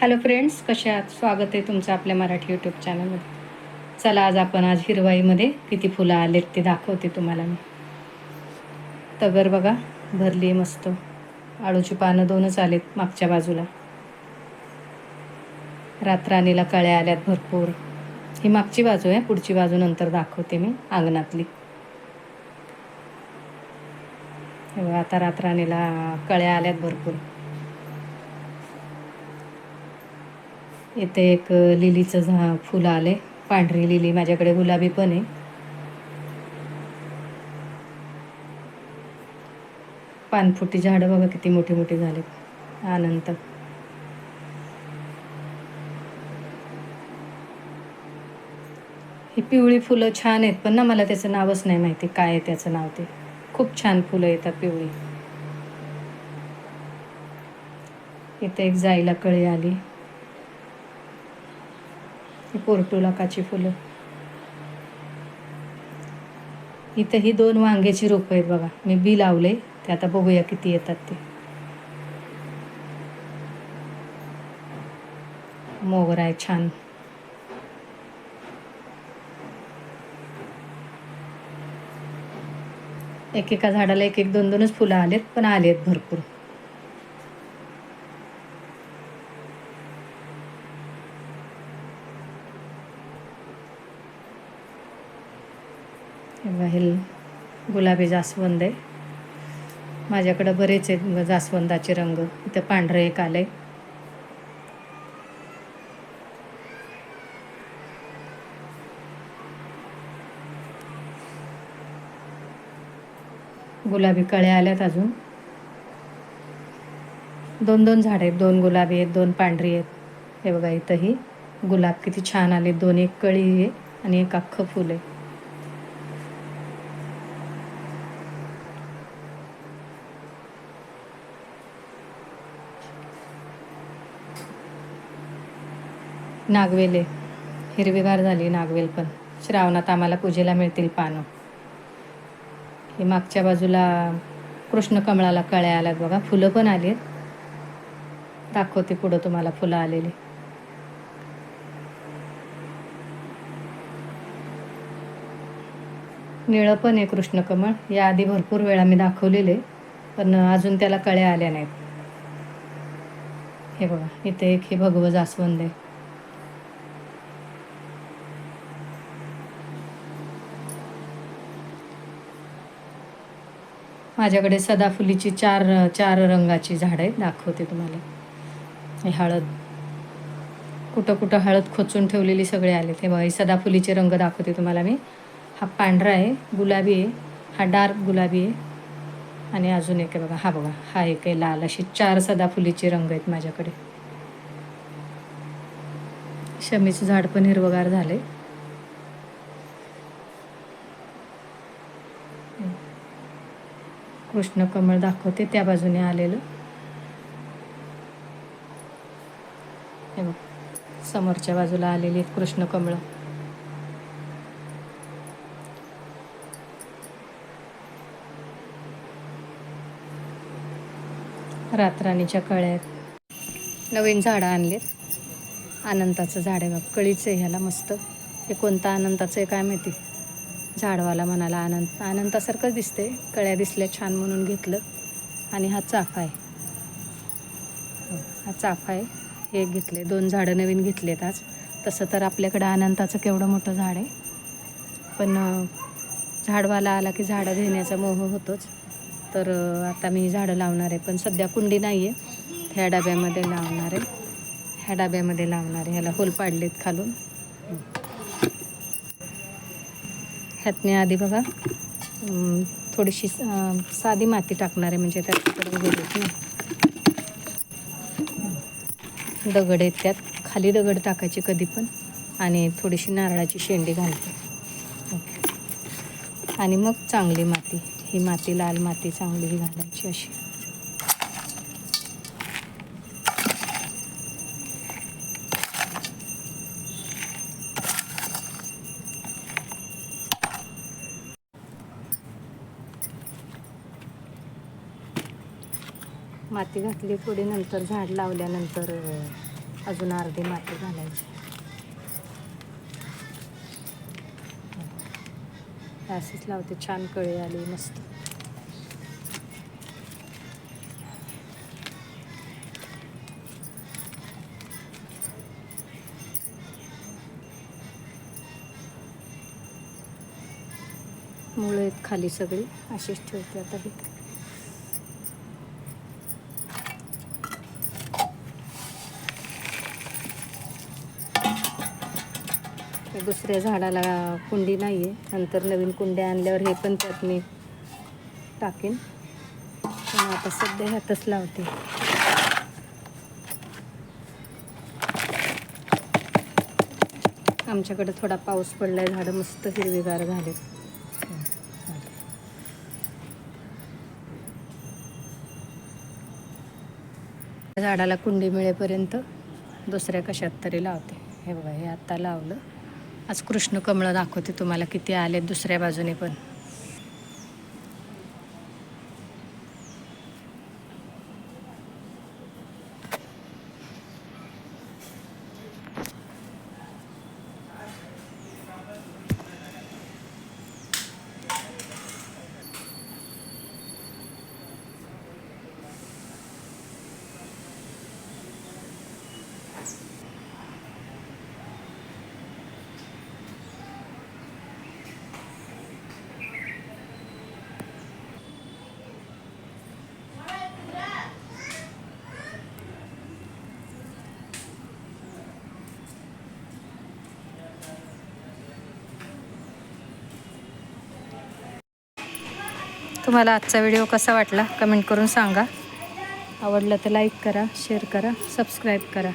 Hello friends कशा आहात? स्वागत आहे तुमचं आपल्या मराठी यूट्यूब चॅनलमध्ये चला आज आपण आज हिरवाईमध्ये किती फुलं आलेत ते दाखवते तुम्हाला मी. तगर बघा भरली आहे मस्त. आळूची पानं दोनच आलेत मागच्या बाजूला. रातराणीला कळ्या आल्यात भरपूर. ही मागची बाजू आहे पुढची बाजू नंतर दाखवते मी अंगणातली. बघा, आता रातराणीला कळ्या आल्यात भरपूर. इथे एक लिलीचं झा फुलं आले. पांढरी लिली माझ्याकडे गुलाबी पण आहे. पानफुटी झाडं बघा किती मोठी मोठी झाली आनंद. ही पिवळी फुलं छान आहेत पण ना मला त्याचं नावच नाही माहिती. काय आहे त्याचं नाव ते? खूप छान फुलं येतात पिवळी. इथे एक जायला कळी आली. पोर्टुलाकाची फुलं. इथं ही दोन वांग्याची रोपं आहेत बघा. मी बी लावले. ते आता बघूया किती येतात ते. मोगरा आहे छान. एकेका झाडाला एक एक दोन दोनच फुलं आलेत पण आलेत भरपूर. तेव्हा बघा, हे गुलाबी जास्वंद आहे. माझ्याकडं बरेच आहेत जास्वंदाचे रंग. इथं पांढरं एक आले गुलाबी कळ्या आल्यात अजून. दोन दोन झाडे आहेत. दोन गुलाबी आहेत दोन पांढरी आहेत. हे बघा इथंही गुलाब किती छान आले दोन एक कळी आहे आणि एक अख्खं फुल आहे. नागवेले. हिरवीगार झाली नागवेल पण. श्रावणात आम्हाला पूजेला मिळतील पानं. हे मागच्या बाजूला कृष्ण कमळाला कळ्या आल्यात बघा. फुलं पण आली आहेत दाखवते पुढं तुम्हाला फुलं आलेली. निळं पण आहे कृष्णकमळ या आधी भरपूर वेळा मी दाखवलेले पण अजून त्याला कळ्या आल्या नाहीत. हे बघा इथे एक हे भगवं जास्वंद आहे. माझ्याकडे सदाफुलीची चार चार रंगाची झाडं आहेत दाखवते तुम्हाला. हे हळद. कुठं कुठं हळद खोचून ठेवलेली सगळे आले ते बघा. हे सदाफुलीचे रंग दाखवते तुम्हाला मी. हा पांढरा आहे गुलाबी आहे. हा डार्क गुलाबी आहे. आणि अजून एक आहे बघा. हा बघा. हा एक आहे लाल. असे चार सदाफुलीचे रंग आहेत माझ्याकडे. शमीचं झाड पण हिरवगार आहे कृष्ण कमळ दाखवते त्या बाजूने आलेलं. हे बघ समोरच्या बाजूला आलेली आहेत कृष्ण कमळ. रातराणीच्या कळ्यात नवीन झाडं आणलेत. अनंताचं झाड आहे बघ कळीचं आहे ह्याला मस्त. हे कोणतं अनंताचं आहे काय माहिती? झाडवाला म्हणाला आनंद आनंदासारखंच दिसते. कळ्या दिसल्या छान म्हणून घेतलं आणि हा चाफा आहे. हा चाफा आहे. हे एक घेतले. दोन झाडं नवीन घेतलेत आज. तसं तर आपल्याकडं अनंताचं केवढं मोठं झाड आहे. पण झाडवाला आला की झाडं घेण्याचा मोह होतोच. तर आता मी झाडं लावणार आहे. पण सध्या कुंडी नाही आहे ह्या डब्यामध्ये लावणार आहे. ह्या डब्यामध्ये लावणार आहे. ह्याला होल पाडलेत खालून. ह्यातने आधी बघा. थोडीशी साधी माती टाकणार आहे म्हणजे त्यात ना. दगड आहेत त्यात. खाली दगड टाकायची कधी पण. आणि थोडीशी नारळाची शेंडी घालते. आणि मग चांगली माती. ही माती लाल माती चांगली घालायची अशी. माती घातली थोडी नंतर झाड लावल्यानंतर अजून अर्धी माती घालायची. अशीच लावते छान कळी आली मस्त. मुळे आहेत खाली सगळी अशीच ठेवते आता ही. दुसऱ्या झाडाला कुंडी नाही आहे नंतर नवीन कुंड्या आणल्यावर हे पण त्यात मी टाकेन. पण आता सध्या ह्यातच लावते. आमच्याकडे थोडा पाऊस पडलाय झाडं मस्त हिरवीगार झालेत. झाडाला कुंडी मिळेपर्यंत दुसऱ्या कशात तरी लावते. हे बघा हे आता लावलं. आज कृष्ण कमळं दाखवते तुम्हाला किती आले दुसऱ्या बाजूने पण. तुम्हाला आजचा व्हिडिओ कसा वाटला कमेंट करून सांगा. आवडलं तर लाईक करा शेअर करा सबस्क्राईब करा.